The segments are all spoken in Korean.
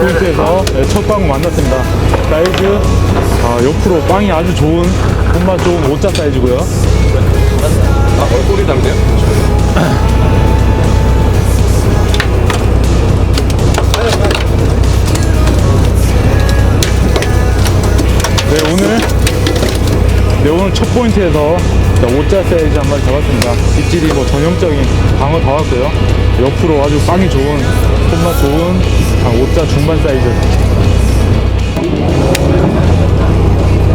포인트에서 네, 첫 광어 만났습니다. 사이즈 아, 옆으로 빵이 아주 좋은 손맛 좋은 오자 사이즈고요. 아, 얼굴이 담대요? 네 오늘 네 오늘 첫 포인트에서 자, 오자 사이즈 한 마리 잡았습니다. 입질이 뭐 전형적인 광어 다 왔고요. 옆으로 아주 빵이 좋은 손맛 좋은 아, 오자 중반 사이즈.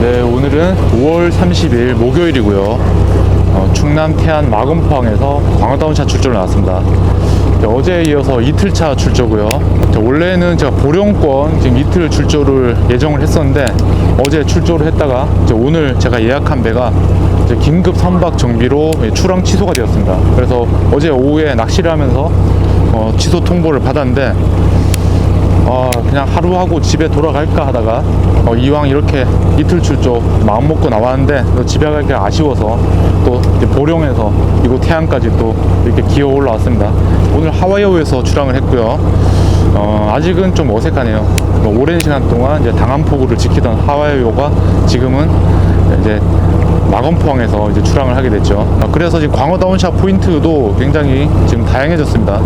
네 오늘은 5월 30일 목요일이고요. 어, 충남 태안 마건포항에서 광어다운샷 출조를 나왔습니다. 네, 어제에 이어서 이틀차 출조고요. 자, 원래는 제가 보령권 지금 이틀 출조를 예정을 했었는데 어제 출조를 했다가 오늘 제가 예약한 배가 긴급 선박 정비로 예, 출항 취소가 되었습니다. 그래서 어제 오후에 낚시를 하면서 어, 취소 통보를 받았는데 어, 그냥 하루 하고 집에 돌아갈까 하다가 어, 이왕 이렇게 이틀 출조 마음 먹고 나왔는데 또 집에 가기 아쉬워서 또 보령에서 이곳 태안까지 또 이렇게 기어 올라왔습니다. 오늘 하와이어에서 출항을 했고요. 어, 아직은 좀 어색하네요. 뭐 오랜 시간 동안 이제 당한 포구를 지키던 하와이어가 지금은 이제 마건포항에서 이제 출항을 하게 됐죠. 어, 그래서 지금 광어 다운샷 포인트도 굉장히 지금 다양해졌습니다.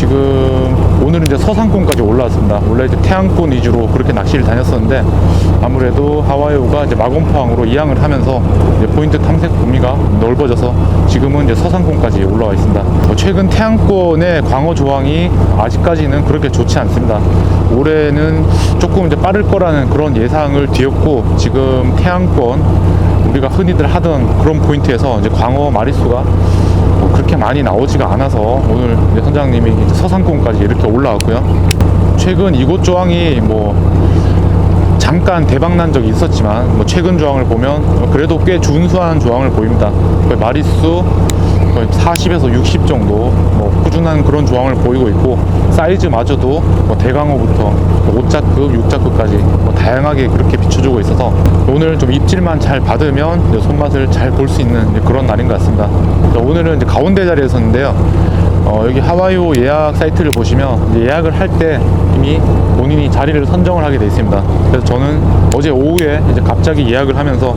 지금 오늘은 이제 서상권까지 올라왔습니다. 원래 이제 태안권 위주로 그렇게 낚시를 다녔었는데 아무래도 하와이오가 이제 마건포항으로 이항을 하면서 이제 포인트 탐색 범위가 넓어져서 지금은 이제 서상권까지 올라와 있습니다. 어, 최근 태안권의 광어 조항이 아직까지는 그렇게 좋지 않습니다. 올해는 조금 이제 빠를 거라는 그런 예상을 뒤엎고 지금 태안권 우리가 흔히들 하던 그런 포인트에서 이제 광어 마리수가 뭐 그렇게 많이 나오지가 않아서 오늘 선장님이 서상권까지 이렇게 올라왔고요. 최근 이곳 조항이 뭐 잠깐 대박 난 적이 있었지만 뭐 최근 조항을 보면 그래도 꽤 준수한 조항을 보입니다. 거의 마리수 거의 40에서 60 정도 뭐 꾸준한 그런 조항을 보이고 있고 사이즈마저도 뭐 대강어부터 뭐 5자급, 6자급까지 뭐 다양하게 그렇게 비춰주고 있어서 오늘 좀 입질만 잘 받으면 손맛을 잘 볼 수 있는 그런 날인 것 같습니다. 자, 오늘은 이제 가운데 자리에 섰는데요. 어, 여기 하와이오 예약 사이트를 보시면 예약을 할 때 이미 본인이 자리를 선정을 하게 돼 있습니다. 그래서 저는 어제 오후에 이제 갑자기 예약을 하면서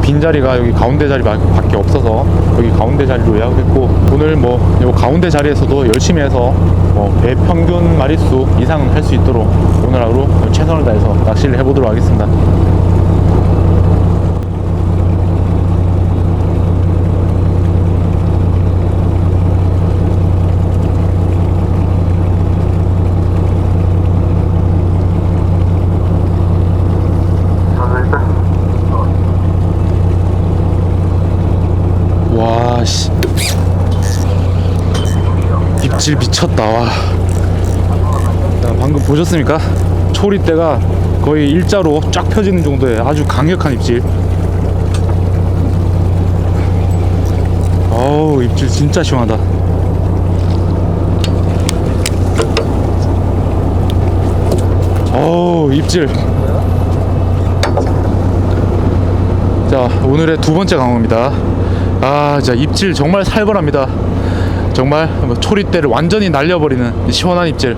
빈 자리가 여기 가운데 자리밖에 없어서 여기 가운데 자리로 예약을 했고 오늘 뭐이 가운데 자리에서도 열심히 해서 뭐 배 평균 마리수 이상은 할수 있도록 오늘 하루 최선을 다해서 낚시를 해보도록 하겠습니다. 와, 씨. 입질 미쳤다, 와. 자, 방금 보셨습니까? 초리대가 거의 일자로 쫙 펴지는 정도의 아주 강력한 입질. 어우, 입질 진짜 시원하다. 어우, 입질. 자 오늘의 두 번째 강호입니다 아 진짜 입질 정말 살벌합니다 정말 뭐 초리대를 완전히 날려버리는 시원한 입질.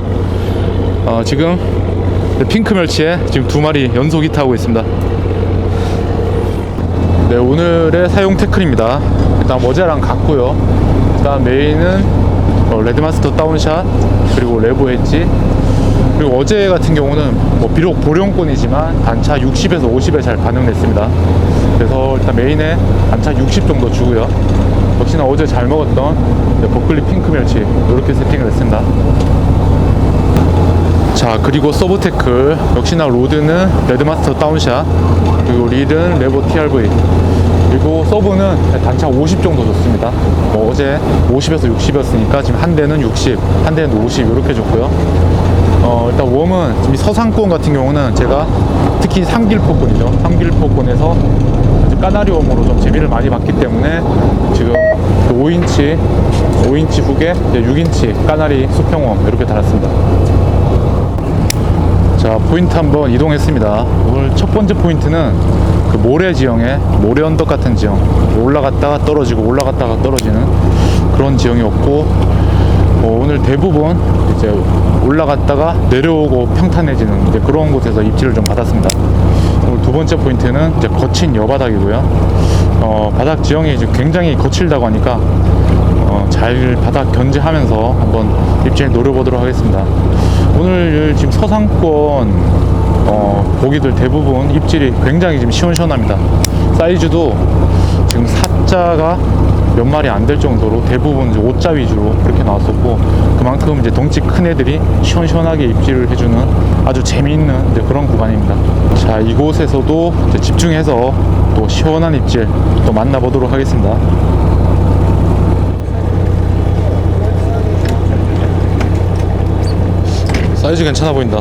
어, 지금 핑크 멸치에 지금 두 마리 연속 히트하고 있습니다. 네 오늘의 사용 태클입니다. 일단 어제랑 같고요. 일단 메인은 어, 레드마스터 다운샷 그리고 레보 엣지. 그리고 어제 같은 경우는 뭐 비록 보령권이지만 단차 60에서 50에 잘 반응했습니다. 그래서 일단 메인에 단차 60 정도 주고요. 역시나 어제 잘 먹었던 버클리 핑크 멸치 이렇게 세팅을 했습니다. 자 그리고 서브 태클 역시나 로드는 레드마스터 다운샷 그리고 릴은 레버 TRV 그리고 서브는 단차 50 정도 줬습니다 뭐 어제 50에서 60이었으니까 지금 한 대는 60 한 대는 50 이렇게 줬고요 어, 일단 웜은 지금 이 서상권 같은 경우는 제가 특히 삼길포권이죠. 삼길포권에서 까나리 웜으로 좀 재미를 많이 봤기 때문에 지금 5인치 5인치 후계 6인치 까나리 수평원 이렇게 달았습니다. 자 포인트 한번 이동했습니다. 오늘 첫 번째 포인트는 그 모래 지형에 모래 언덕 같은 지형 올라갔다가 떨어지고 올라갔다가 떨어지는 그런 지형이었고 어, 오늘 대부분 이제 올라갔다가 내려오고 평탄해지는 그런 곳에서 입지를 좀 받았습니다. 오늘 두 번째 포인트는 이제 거친 여바닥이고요 어, 바닥 지형이 이제 굉장히 거칠다고 하니까 어, 잘 바닥 견제하면서 한번 입질 노려보도록 하겠습니다. 오늘 지금 서상권 어, 고기들 대부분 입질이 굉장히 지금 시원시원합니다. 사이즈도 지금 사자가 몇 마리 안 될 정도로 대부분 이제 5자 위주로 그렇게 나왔었고 그만큼 이제 덩치 큰 애들이 시원시원하게 입질을 해주는 아주 재미있는 그런 구간입니다. 자 이곳에서도 집중해서 또 시원한 입질 또 만나보도록 하겠습니다. 사이즈 괜찮아 보인다.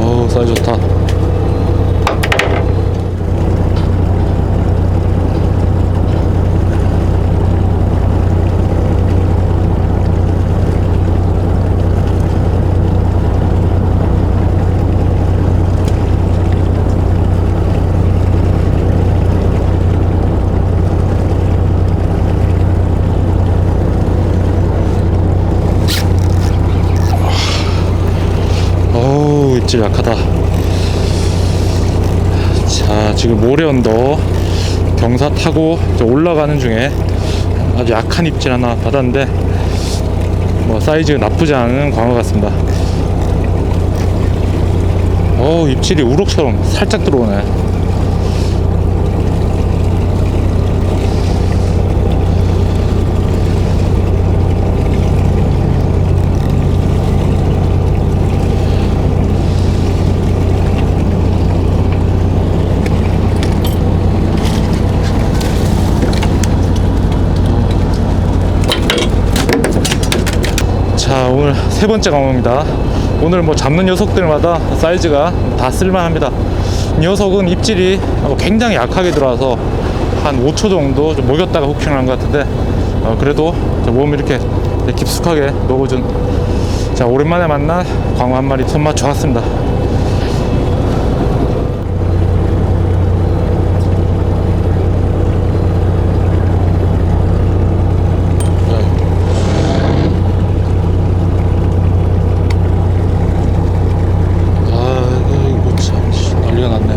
오, 사이즈 좋다. 입질 약하다. 자 지금 모래 언덕 경사 타고 올라가는 중에 아주 약한 입질 하나 받았는데 뭐 사이즈 나쁘지 않은 광어 같습니다. 어우 입질이 우럭처럼 살짝 들어오네 자 오늘 세 번째 강호입니다. 오늘 뭐 잡는 녀석들마다 사이즈가 다 쓸만합니다. 이 녀석은 입질이 어, 굉장히 약하게 들어와서 한 5초 정도 좀 목였다가 후킹을 한 것 같은데 어, 그래도 몸 이렇게 깊숙하게 넣어준 자 오랜만에 만난 광어 한 마리 손맛 좋았습니다 아 이거 참 씨, 난리가 났네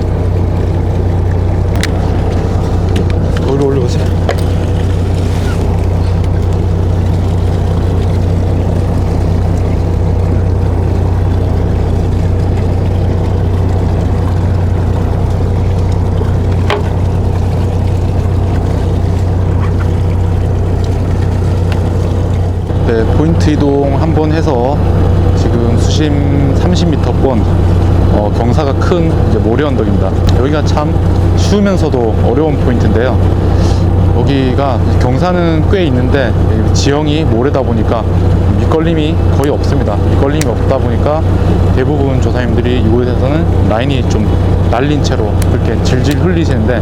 올려 올려보세요 네, 포인트 이동 한 번 해서 지금 수심 30m권 어, 경사가 큰 모래 언덕입니다. 여기가 참 쉬우면서도 어려운 포인트인데요. 여기가 경사는 꽤 있는데 이 지형이 모래다 보니까 밑걸림이 거의 없습니다. 밑걸림이 없다 보니까 대부분 조사님들이 이곳에서는 라인이 좀 날린 채로 그렇게 질질 흘리시는데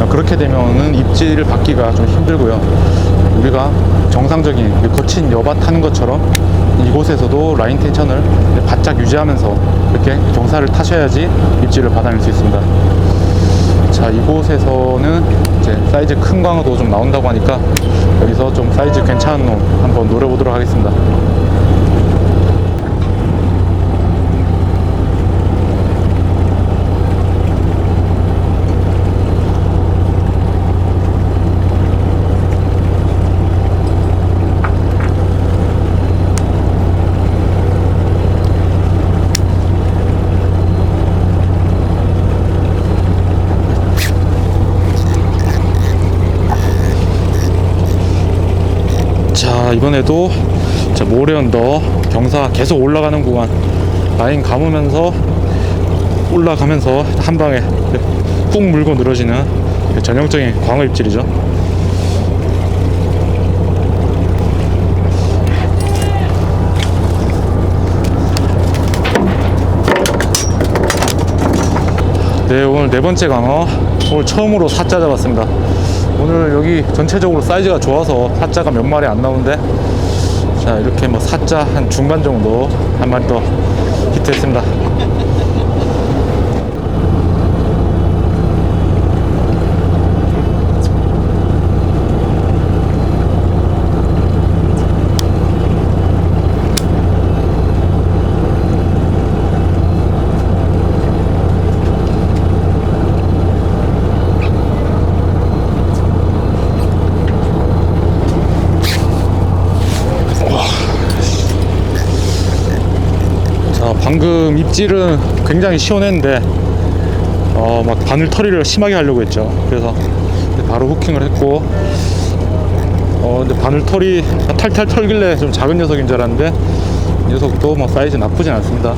어, 그렇게 되면은 입질을 받기가 좀 힘들고요. 우리가 정상적인 그 거친 여바 타는 것처럼 이곳에서도 라인 텐션을 바짝 유지하면서 이렇게 경사를 타셔야지 입질을 받아낼 수 있습니다. 자, 이곳에서는 이제 사이즈 큰 광어도 좀 나온다고 하니까 여기서 좀 사이즈 괜찮은 놈 한번 노려보도록 하겠습니다. 이번에도 모래 언더 경사 계속 올라가는 구간 라인 감으면서 올라가면서 한 방에 꾹 물고 늘어지는 전형적인 광어 입질이죠. 네 오늘 네 번째 강어 오늘 처음으로 사짜 잡았습니다 오늘 여기 전체적으로 사이즈가 좋아서 사자가 몇 마리 안 나오는데 자 이렇게 뭐 사자 한 중간 정도 한 마리 더 히트했습니다 자 방금 입질은 굉장히 시원했는데 어 막 바늘 털이를 심하게 하려고 했죠. 그래서 바로 후킹을 했고 어 근데 바늘 털이 탈탈 털길래 좀 작은 녀석인 줄 알았는데 이 녀석도 뭐 사이즈 나쁘진 않습니다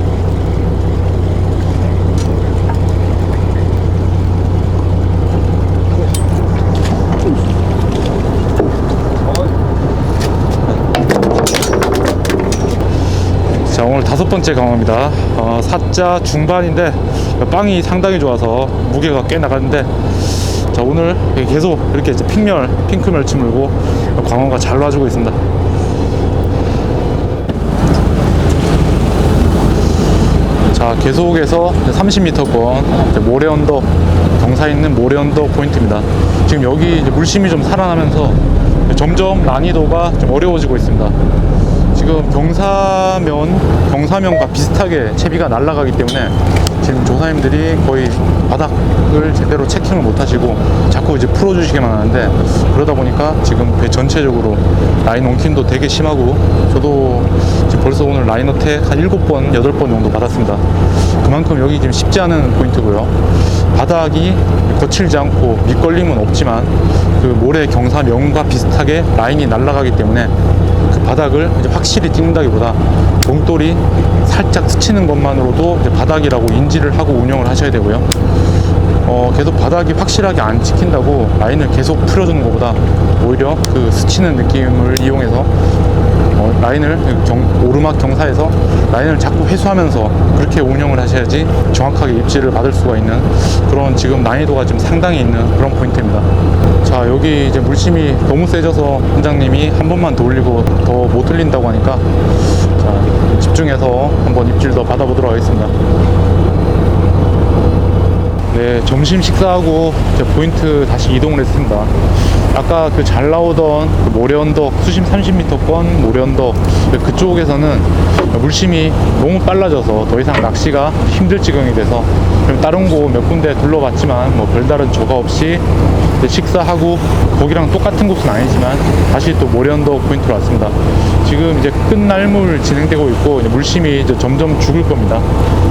자 오늘 다섯 번째 강화입니다. 어, 사자 중반인데 빵이 상당히 좋아서 무게가 꽤 나갔는데 자 오늘 계속 이렇게 이제 핑멸 핑크 멸치 물고 광어가 잘 놔주고 있습니다. 자 계속해서 30m권 모래 언덕 경사 있는 모래 언덕 포인트입니다. 지금 여기 물심이 좀 살아나면서 점점 난이도가 좀 어려워지고 있습니다 지금 경사면 경사면과 비슷하게 채비가 날아가기 때문에 지금 조사님들이 거의 바닥을 제대로 체킹을 못 하시고 자꾸 이제 풀어주시기만 하는데 그러다 보니까 지금 배 전체적으로 라인 엉킴도 되게 심하고 저도 지금 벌써 오늘 라인 어택 한 7번, 8번 정도 받았습니다. 그만큼 여기 지금 쉽지 않은 포인트고요. 바닥이 거칠지 않고 밑걸림은 없지만 그 모래 경사면과 비슷하게 라인이 날아가기 때문에 그 바닥을 이제 확실히 찍는다기보다 봉돌이 살짝 스치는 것만으로도 이제 바닥이라고 인지를 하고 운영을 하셔야 되고요. 어, 계속 바닥이 확실하게 안 찍힌다고 라인을 계속 풀어주는 것보다 오히려 그 스치는 느낌을 이용해서 어, 라인을 경- 오르막 경사에서 라인을 자꾸 회수하면서 그렇게 운영을 하셔야지 정확하게 입질을 받을 수가 있는 그런 지금 난이도가 지금 상당히 있는 그런 포인트입니다. 자 여기 이제 물심이 너무 세져서 원장님이 한 번만 더 올리고 더 못 흘린다고 하니까 자 집중해서 한번 입질 더 받아보도록 하겠습니다. 네, 점심 식사하고 이제 포인트 다시 이동을 했습니다. 아까 그 잘 나오던 그 모래 언덕 수심 30m권 모래 언덕 그쪽에서는 물심이 너무 빨라져서 더 이상 낚시가 힘들 지경이 돼서 좀 다른 곳 몇 군데 둘러봤지만 뭐 별다른 조가 없이 식사하고 거기랑 똑같은 곳은 아니지만 다시 또 모래 언덕 포인트로 왔습니다. 지금 이제 끝날물 진행되고 있고 물심이 이제 점점 죽을 겁니다.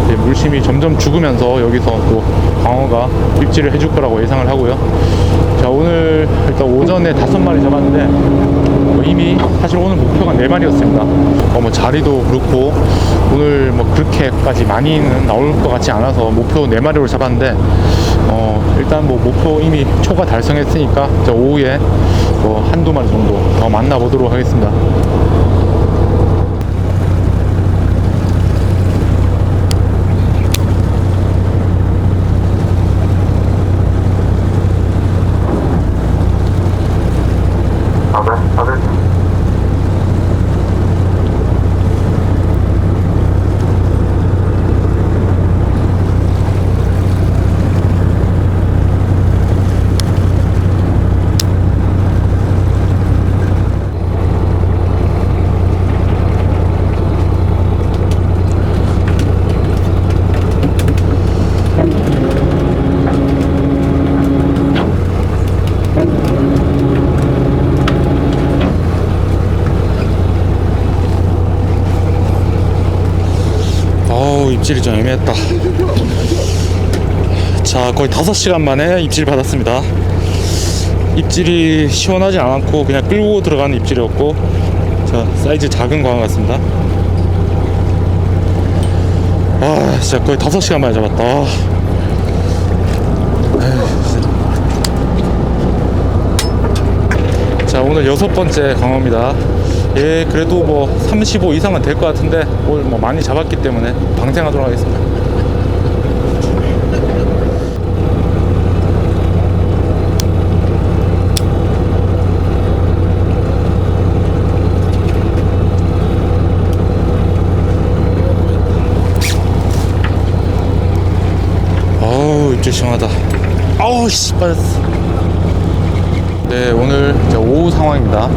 이제 물심이 점점 죽으면서 여기서 또 광어가 입질을 해줄 거라고 예상을 하고요. 자 오늘 일단 오전에 다섯 마리 잡았는데 뭐 이미 사실 오늘 목표가 네 마리였습니다. 어, 뭐 자리도 그렇고 오늘 뭐 그렇게까지 많이는 나올 것 같지 않아서 목표 네 마리로 잡았는데 어 일단 뭐 목표 이미 초과 달성했으니까 이제 오후에 뭐 한두 마리 정도 더 만나보도록 하겠습니다. 입질이 좀 애매했다 자 거의 5시간 만에 입질 받았습니다 입질이 시원하지 않았고 그냥 끌고 들어가는 입질이었고 자 사이즈 작은 광어 같습니다 아 진짜 거의 5시간 만에 잡았다 아. 에휴, 진짜. 자 오늘 여섯 번째 광어입니다 예 그래도 뭐 35 이상은 될 것 같은데 오늘 뭐 많이 잡았기 때문에 방생하도록 하겠습니다. 어우 입질 시원하다. 아우 씨 빠졌어. 네 오늘 상황입니다.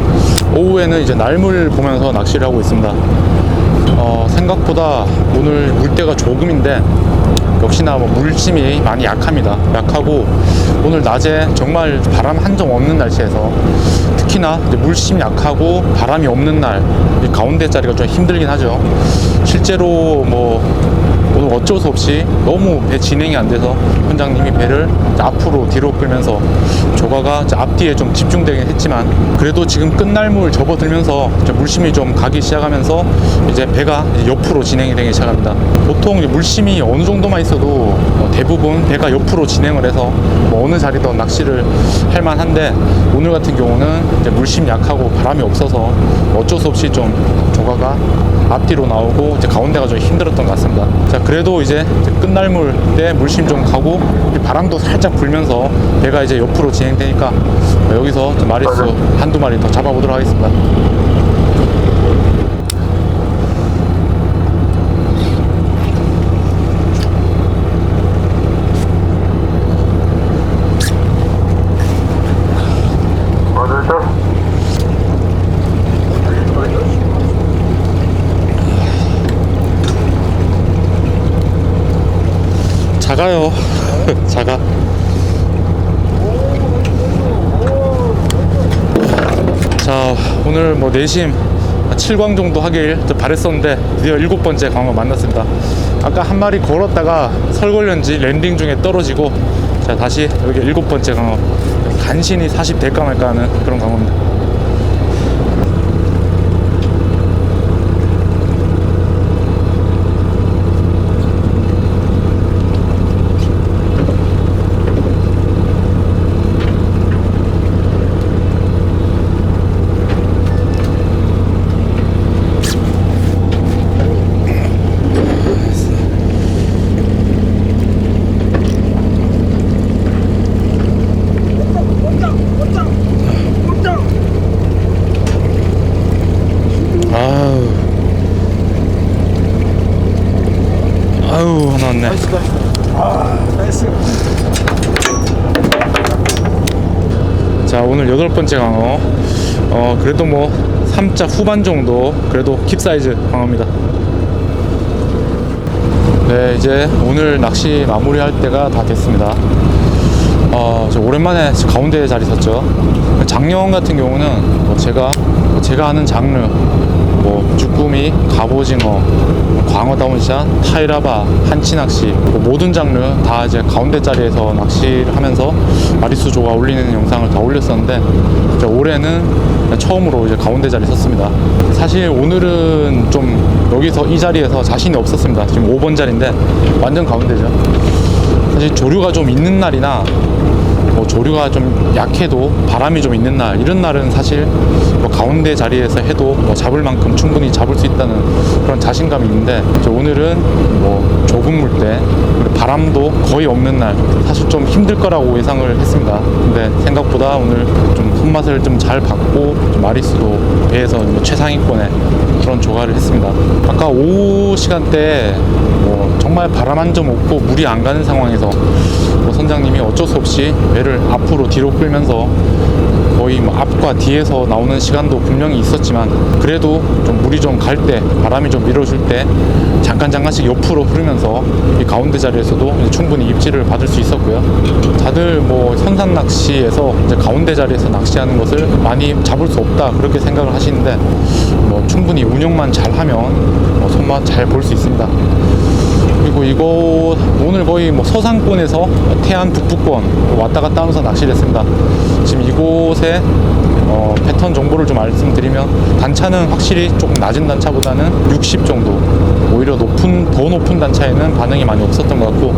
오후에는 이제 날물 보면서 낚시를 하고 있습니다. 어, 생각보다 오늘 물때가 조금인데 역시나 뭐 물심이 많이 약합니다. 약하고 오늘 낮에 정말 바람 한 점 없는 날씨에서 특히나 물심 약하고 바람이 없는 날이 가운데 자리가 좀 힘들긴 하죠. 실제로 뭐 오늘 어쩔 수 없이 너무 배 진행이 안 돼서 현장님이 배를 앞으로 뒤로 끌면서 조가가 앞뒤에 좀 집중되긴 했지만 그래도 지금 끝날물 접어들면서 물심이 좀 가기 시작하면서 이제 배가 옆으로 진행이 되기 시작합니다. 보통 물심이 어느 정도만 있어도 뭐 대부분 배가 옆으로 진행을 해서 뭐 어느 자리든 낚시를 할 만한데 오늘 같은 경우는 물심 약하고 바람이 없어서 어쩔 수 없이 좀 조가가 앞뒤로 나오고 이제 가운데가 좀 힘들었던 것 같습니다. 자 그래도 이제 이제 끝날 물 때 물심 좀 가고 이 바람도 살짝 불면서 배가 이제 옆으로 진행되니까 여기서 좀 마리수 한두 마리 더 잡아보도록 하겠습니다. 어딜 때? 작아요. 작아. 자, 오늘 뭐 내심 7광 정도 하길 좀 바랬었는데 드디어 일곱 번째 광어 만났습니다. 아까 한 마리 걸었다가 설걸렸는지 랜딩 중에 떨어지고 자, 다시 여기 일곱 번째 광어. 간신히 40 될까 말까 하는 그런 광어입니다. 아우. 아우, 하나 왔네. 자, 번째 광어. 어, 그래도 뭐 3자 후반 정도 그래도 킵 사이즈 광어입니다. 네, 이제 오늘 낚시 마무리할 때가 다 됐습니다. 어, 저 오랜만에 가운데 자리 섰죠. 작년 같은 경우는 뭐 제가 제가 하는 장르 뭐 쭈꾸미, 갑오징어, 광어 다운샷, 타이라바, 한치 낚시 뭐 모든 장르 다 이제 가운데 자리에서 낚시를 하면서 마리수 조가 올리는 영상을 다 올렸었는데 올해는 처음으로 이제 가운데 자리 섰습니다. 사실 오늘은 좀 여기서 이 자리에서 자신이 없었습니다. 지금 5번 자리인데 완전 가운데죠. 사실 조류가 좀 있는 날이나 뭐 조류가 좀 약해도 바람이 좀 있는 날 이런 날은 사실 뭐 가운데 자리에서 해도 뭐 잡을 만큼 충분히 잡을 수 있다는 그런 자신감이 있는데 오늘은 뭐 좁은 물때 바람도 거의 없는 날 사실 좀 힘들 거라고 예상을 했습니다. 근데 생각보다 오늘 좀 손맛을 좀 잘 받고 좀 마리수도 배에서 뭐 최상위권에 그런 조가를 했습니다. 아까 오후 시간대 뭐 정말 바람 한 점 없고 물이 안 가는 상황에서 뭐 선장님이 어쩔 수 없이 배를 앞으로 뒤로 끌면서 거의 뭐 앞과 뒤에서 나오는 시간도 분명히 있었지만 그래도 좀 물이 좀 갈 때 바람이 좀 밀어줄 때 잠깐 잠깐씩 옆으로 흐르면서 이 가운데 자리에서도 충분히 입질을 받을 수 있었고요. 다들 뭐 현산 낚시에서 이제 가운데 자리에서 낚시하는 것을 많이 잡을 수 없다 그렇게 생각을 하시는데 뭐 충분히 운영만 잘하면 뭐 손맛 잘 볼 수 있습니다. 그리고 이곳 오늘 거의 뭐 서상권에서 태안 북부권 왔다 갔다 하면서 낚시를 했습니다. 지금 이곳에 어, 패턴 정보를 좀 말씀드리면 단차는 확실히 조금 낮은 단차보다는 60 정도 오히려 높은 더 높은 단차에는 반응이 많이 없었던 것 같고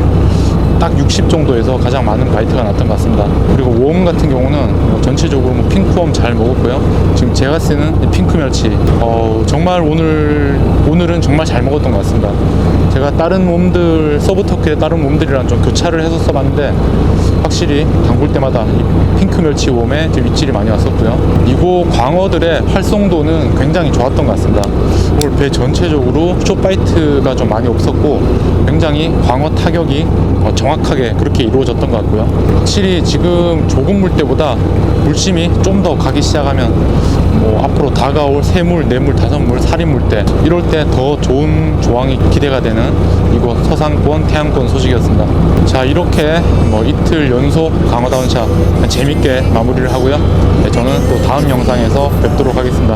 딱 60 정도에서 가장 많은 바이트가 났던 것 같습니다. 그리고 웜 같은 경우는 뭐 전체적으로 뭐 핑크웜 잘 먹었고요. 지금 제가 쓰는 이 핑크 멸치 어, 정말 오늘 오늘은 정말 잘 먹었던 것 같습니다. 제가 다른 몸들 서브터크의 다른 몸들이랑 좀 교차를 해서 써봤는데 확실히 담글 때마다 이 핑크 멸치 웜에 좀 입질이 많이 왔었고요. 이곳 광어들의 활성도는 굉장히 좋았던 것 같습니다. 오늘 배 전체적으로 쇼파이트가 좀 많이 없었고 굉장히 광어 타격이 어, 정확하게 그렇게 이루어졌던 것 같고요. 확실히 지금 조금 물 때보다 물심이 좀 더 가기 시작하면 뭐 앞으로 다가올 세물, 네물, 다섯물, 살인물 때 이럴 때 더 좋은 조항이 기대가 되는 이곳 서상권, 태양권 소식이었습니다. 자 이렇게 뭐 이틀 연속 강화다운샷 재밌게 마무리를 하고요. 네, 저는 또 다음 영상에서 뵙도록 하겠습니다.